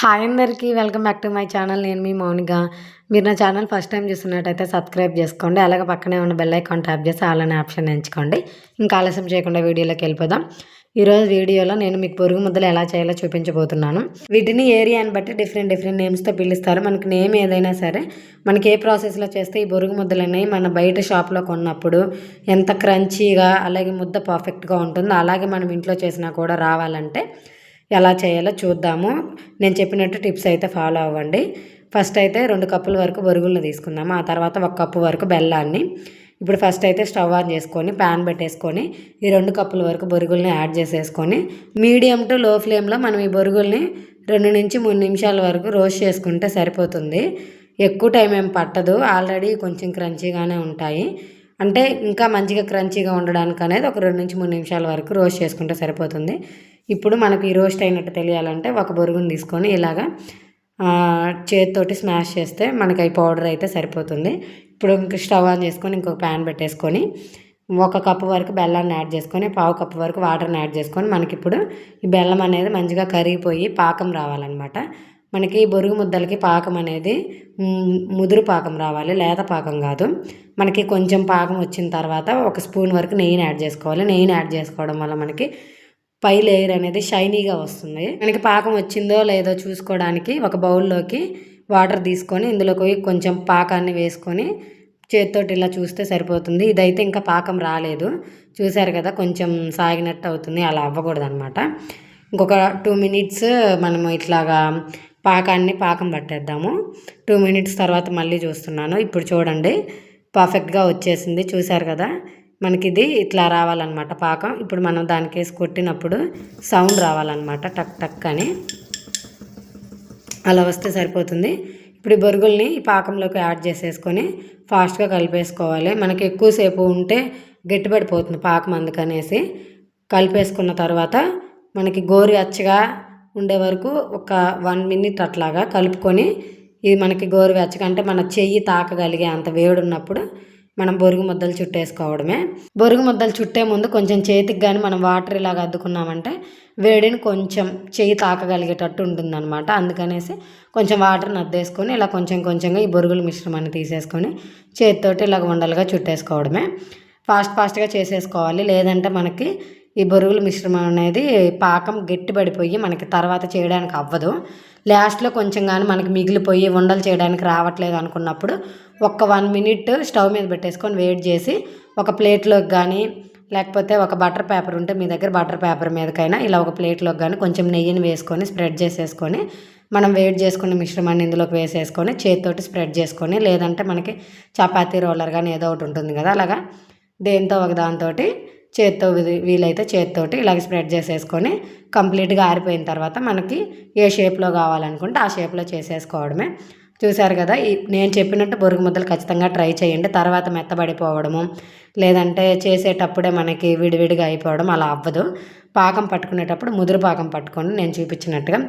Hi అందరికీ welcome back to my channel. నేను మీ మౌనిక. మీరు నా ఛానల్ ఫస్ట్ టైం చూస్తున్నట్టయితే సబ్స్క్రైబ్ చేసుకోండి. అలాగే పక్కనే ఉన్న బెల్ ఐకాన్ ట్యాప్ చేసి అలానే ఆప్షన్ ఎంచుకోండి. ఇంకా ఆలస్యం చేయకుండా వీడియోలోకి వెళ్ళిపోదాం. ఈరోజు వీడియోలో నేను మీకు పొరుగు ముద్దలు ఎలా చేయాలో చూపించబోతున్నాను. వీటిని ఏరియాని బట్టి డిఫరెంట్ డిఫరెంట్ నేమ్స్తో పిలుస్తారు. మనకి నేమ్ ఏదైనా సరే మనకి ఏ ప్రాసెస్లో చేస్తే ఈ పొరుగు ముద్దలు అనేవి మన బయట షాప్లో కొన్నప్పుడు ఎంత క్రంచీగా అలాగే ముద్ద పర్ఫెక్ట్గా ఉంటుందో అలాగే మనం ఇంట్లో చేసినా కూడా రావాలంటే ఎలా చేయాలో చూద్దాము. నేను చెప్పినట్టు టిప్స్ అయితే ఫాలో అవ్వండి. ఫస్ట్ అయితే రెండు కప్పుల వరకు బొరుగులను తీసుకుందాము. ఆ తర్వాత ఒక కప్పు వరకు బెల్లాన్ని. ఇప్పుడు ఫస్ట్ అయితే స్టవ్ ఆన్ చేసుకొని ప్యాన్ పెట్టేసుకొని ఈ రెండు కప్పుల వరకు బొరుగుల్ని యాడ్ చేసేసుకొని మీడియం టు లో ఫ్లేమ్లో మనం ఈ బొరుగుల్ని రెండు నుంచి మూడు నిమిషాల వరకు రోస్ట్ చేసుకుంటే సరిపోతుంది. ఎక్కువ టైం ఏం పట్టదు. ఆల్రెడీ కొంచెం క్రంచీగానే ఉంటాయి. అంటే ఇంకా మంచిగా క్రంచీగా ఉండడానికి అనేది ఒక రెండు నుంచి మూడు నిమిషాల వరకు రోస్ట్ చేసుకుంటే సరిపోతుంది. ఇప్పుడు మనకు ఈ రోస్ట్ అయినట్టు తెలియాలంటే ఒక బొరుగుని తీసుకొని ఇలాగా చేతితోటి స్మాష్ చేస్తే మనకి అవి పౌడర్ అయితే సరిపోతుంది. ఇప్పుడు ఇంక స్టవ్ ఆన్ చేసుకొని ఇంకొక ప్యాన్ పెట్టేసుకొని ఒక కప్పు వరకు బెల్లాన్ని యాడ్ చేసుకొని పావు కప్పు వరకు వాటర్ని యాడ్ చేసుకొని మనకి ఇప్పుడు ఈ బెల్లం అనేది మంచిగా కరిగిపోయి పాకం రావాలన్నమాట. మనకి బొరుగు ముద్దలకి పాకం అనేది ముదురు పాకం రావాలి లేత పాకం కాదు. మనకి కొంచెం పాకం వచ్చిన తర్వాత ఒక స్పూన్ వరకు నెయ్యిని యాడ్ చేసుకోవాలి. నెయ్యిని యాడ్ చేసుకోవడం వల్ల మనకి పై లేయర్ అనేది షైనీగా వస్తుంది. మనకి పాకం వచ్చిందో లేదో చూసుకోవడానికి ఒక బౌల్లోకి వాటర్ తీసుకొని ఇందులోకి కొంచెం పాకాన్ని వేసుకొని చేతితోటి ఇలా చూస్తే సరిపోతుంది. ఇదైతే ఇంకా పాకం రాలేదు. చూశారు కదా కొంచెం సాగినట్టు అవుతుంది. అలా అవ్వకూడదు అనమాట ఇంకొక టూ మినిట్స్ మనము ఇట్లాగా పాకాన్ని పాకం పట్టేద్దాము. టూ మినిట్స్ తర్వాత మళ్ళీ చూస్తున్నాను. ఇప్పుడు చూడండి పర్ఫెక్ట్గా వచ్చేసింది. చూశారు కదా? మనకి ఇది ఇట్లా రావాలన్నమాట పాకం. ఇప్పుడు మనం దానికి వేసి కొట్టినప్పుడు సౌండ్ రావాలన్నమాట టక్ టక్ అని. అలా వస్తే సరిపోతుంది. ఇప్పుడు ఈ బొరుగుల్ని ఈ పాకంలోకి యాడ్ చేసేసుకొని ఫాస్ట్గా కలిపేసుకోవాలి. మనకి ఎక్కువసేపు ఉంటే గట్టిపడిపోతుంది పాకం అందుకనేసి. కలిపేసుకున్న తర్వాత మనకి గోరు అచ్చగా ఉండే వరకు ఒక వన్ మినిట్ అట్లాగా కలుపుకొని ఇది మనకి గోరువెచ్చగా అంటే మన చెయ్యి తాకగలిగే అంత వేడి ఉన్నప్పుడు మనం బొరుగు ముద్దలు చుట్టేసుకోవడమే. బొరుగు ముద్దలు చుట్టే ముందు కొంచెం చేతికి కానీ మనం వాటర్ ఇలాగ అద్దుకున్నామంటే వేడిని కొంచెం చేయి తాకగలిగేటట్టు ఉంటుందన్నమాట. అందుకనేసి కొంచెం వాటర్ని అద్దేసుకొని ఇలా కొంచెం కొంచెంగా ఈ బొరుగుల మిశ్రమాన్ని తీసేసుకొని చేతితోటి ఇలాగ ఉండలుగా చుట్టేసుకోవడమే. ఫాస్ట్ ఫాస్ట్గా చేసేసుకోవాలి. లేదంటే మనకి ఈ బొరుగుల మిశ్రమం అనేది పాకం గట్టిపడిపోయి మనకి తర్వాత చేయడానికి అవ్వదు. లాస్ట్లో కొంచెం కానీ మనకి మిగిలిపోయి ఉండలు చేయడానికి రావట్లేదు అనుకున్నప్పుడు ఒక వన్ మినిట్ స్టవ్ మీద పెట్టేసుకొని వెయిట్ చేసి ఒక ప్లేట్లోకి కానీ లేకపోతే ఒక బటర్ పేపర్ ఉంటే మీ దగ్గర బటర్ పేపర్ మీదకైనా ఇలా ఒక ప్లేట్లోకి కానీ కొంచెం నెయ్యిని వేసుకొని స్ప్రెడ్ చేసేసుకొని మనం వేడి చేసుకున్న మిశ్రమాన్ని ఇందులోకి వేసేసుకొని చేతితోటి స్ప్రెడ్ చేసుకొని లేదంటే మనకి చపాతీ రోలర్ కానీ ఏదో ఒకటి ఉంటుంది కదా అలాగా? దేంతో ఒక దాంతో చేత్తో వీలైతే చేత్తోటి ఇలాగ స్ప్రెడ్ చేసేసుకొని కంప్లీట్గా ఆరిపోయిన తర్వాత మనకి ఏ షేప్లో కావాలనుకుంటే ఆ షేప్లో చేసేసుకోవడమే. చూశారు కదా ఈ నేను చెప్పినట్టు బొరుగు ముద్దలు ఖచ్చితంగా ట్రై చేయండి. తర్వాత మెత్తబడిపోవడము లేదంటే చేసేటప్పుడే మనకి విడివిడిగా అయిపోవడం అలా అవ్వదు. పాకం పట్టుకునేటప్పుడు ముదురు పాకం పట్టుకొని నేను చూపించినట్టుగా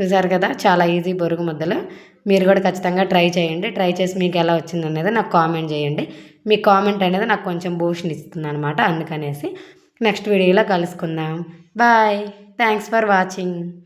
చూశారు కదా చాలా ఈజీ బొరుగు ముద్దలు. మీరు కూడా ఖచ్చితంగా ట్రై చేయండి. ట్రై చేసి మీకు ఎలా వచ్చింది అనేది నాకు కామెంట్ చేయండి. మీ కామెంట్ అనేది నాకు కొంచెం బూషన్ ఇస్తుంది అనమాట అందుకనేసి నెక్స్ట్ వీడియోలో కలుసుకుందాం. బాయ్. Thanks for watching.